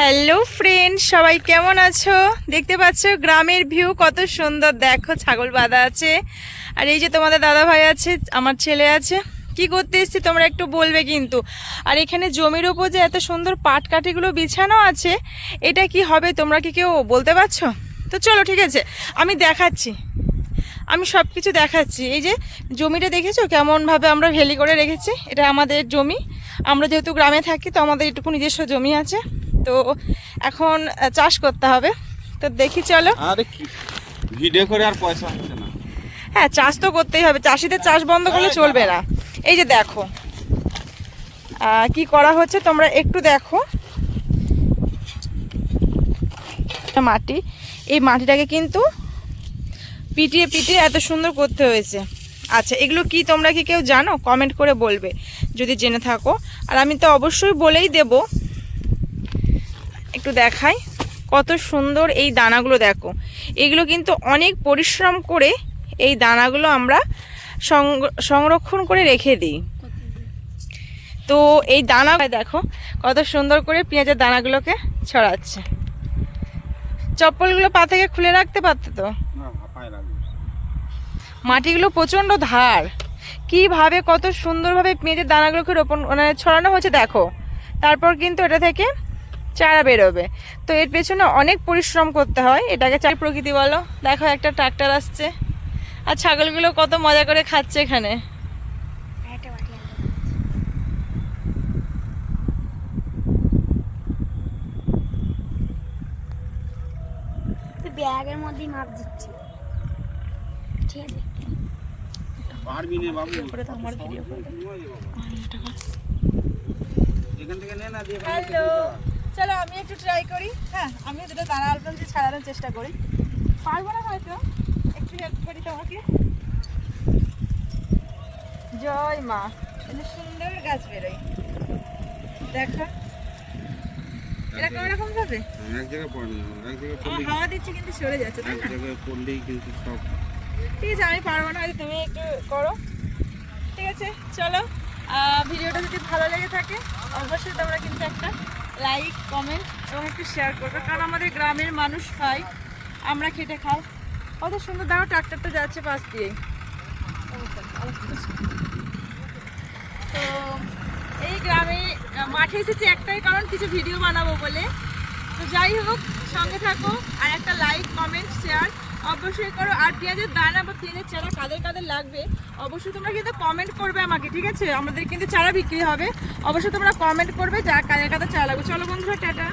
Hello friend সবাই কেমন আছো? দেখতে পাচ্ছ, গ্রামের ভিউ কত সুন্দর। দেখো, ছাগল বাঁধা আছে। আর এই যে তোমাদের দাদা ভাই আছে, আমার ছেলে আছে। কি করতে এসছি তোমরা একটু বলবে কিন্তু। আর এখানে জমির উপর যে এত সুন্দর পাটকাঠিগুলো বিছানো আছে, এটা কি হবে তোমরা কি কেউ বলতে পারছ? তো চলো, ঠিক আছে। আমি দেখাচ্ছি। আমি সব কিছু দেখাচ্ছি। এই যে জমিটা দেখেছ? কেমনভাবে আমরা ভেলি করে রেখেছি। এটা আমাদের জমি। আমরা যেহেতু গ্রামে থাকি, তো আমাদের এটুকু নিজস্ব জমি আছে। তো এখন চাষ করতে হবে। তো দেখি চলো। আরে কি ভিডিও করে আর পয়সা হচ্ছে না। হ্যাঁ চাষ তো করতেই হবে। চাষিদের চাষ বন্ধ করলে চলবে না। এই যে দেখো কি করা হচ্ছে তোমরা একটু দেখো। মাটি এই মাটিটাকে কিন্তু পিটিয়ে পিটিয়ে এত সুন্দর করতে হয়েছে। আচ্ছা এগুলো কি তোমরা কি কেউ জানো? কমেন্ট করে বলবে যদি জেনে থাকো। আর আমি তো অবশ্যই বলেই দেব একটু দেখাই। কত সুন্দর এই দানাগুলো দেখো। এগুলো কিন্তু অনেক পরিশ্রম করে এই দানাগুলো আমরা সংর- সংরক্ষণ করে রেখে দিই। তো এই দানা দেখো কত সুন্দর করে পেঁয়াজের দানাগুলোকে ছড়াচ্ছে। চপ্পলগুলো পা থেকে খুলে রাখতে পারতো তো? মাটিগুলো প্রচণ্ড ধার। কীভাবে কত সুন্দরভাবে পেঁয়াজের দানাগুলোকে রোপণ মানে ছড়ানো হচ্ছে দেখো। তারপর কিন্তু এটা থেকে চারা বেরোবে। তো এর পেছনে অনেক পরিশ্রম করতে হয়। এটাকে চাই প্রকৃতি বলো। দেখো একটা ট্রাক্টর আসছে। আর ছাগলগুলো কত মজা করে খাচ্ছে এখানে। ব্যাগের মধ্যেই মাপ দিচ্ছি। ঠিক আছে। পারবি না বাবু। করে তো আমার ভিডিও এখান থেকে নে না দিয়ে হ্যালো। চলো আমি একটু ট্রাই করি। হ্যাঁ আমি দুটো দানা দিয়ে ছাড়ানোর চেষ্টা করি। পারব না হয়তো। একটু হেল্প করি তোমাকে। জয় মা। এটা সুন্দর গাছ বেরোয়। দেখো। এটা কোন রকম ভাবে? এক জায়গায় পড়ে না এক জায়গায় আমার হাওয়া দিচ্ছে কিন্তু সরে যাচ্ছে তাই এক জায়গায় পড়লেই কিন্তু সব। ঠিক আছে আমি পারব না তুমি একটু করো। ঠিক আছে চলো। ভিডিওটা যদি ভালো লেগে থাকে অবশ্যই তোমরা কিন্তু একটা লাইক কমেন্ট এবং একটু শেয়ার করবে। কারণ আমাদের গ্রামের মানুষ খাই আমরা খেটে খাই। কত সুন্দর দাও, ট্রাক্টরটা যাচ্ছে পাশ দিয়ে। তো এই গ্রামে মাঠে এসেছি একটাই কারণ, কিছু ভিডিও বানাবো বলে। তো যাই হোক, সঙ্গে থাকো আর একটা লাইক কমেন্ট শেয়ার অবশ্যই করো। আর পেঁয়াজের দানা বা পেঁয়াজের চারা কাদের কাদের লাগবে, অবশ্যই তোমরা কিন্তু কমেন্ট করবে আমাকে, ঠিক আছে? আমাদের কিন্তু চারা বিক্রি হবে। অবশ্যই তোমরা কমেন্ট করবে যা কাদের কাদের চারা লাগবে। চলো বন্ধুরা, টাটা।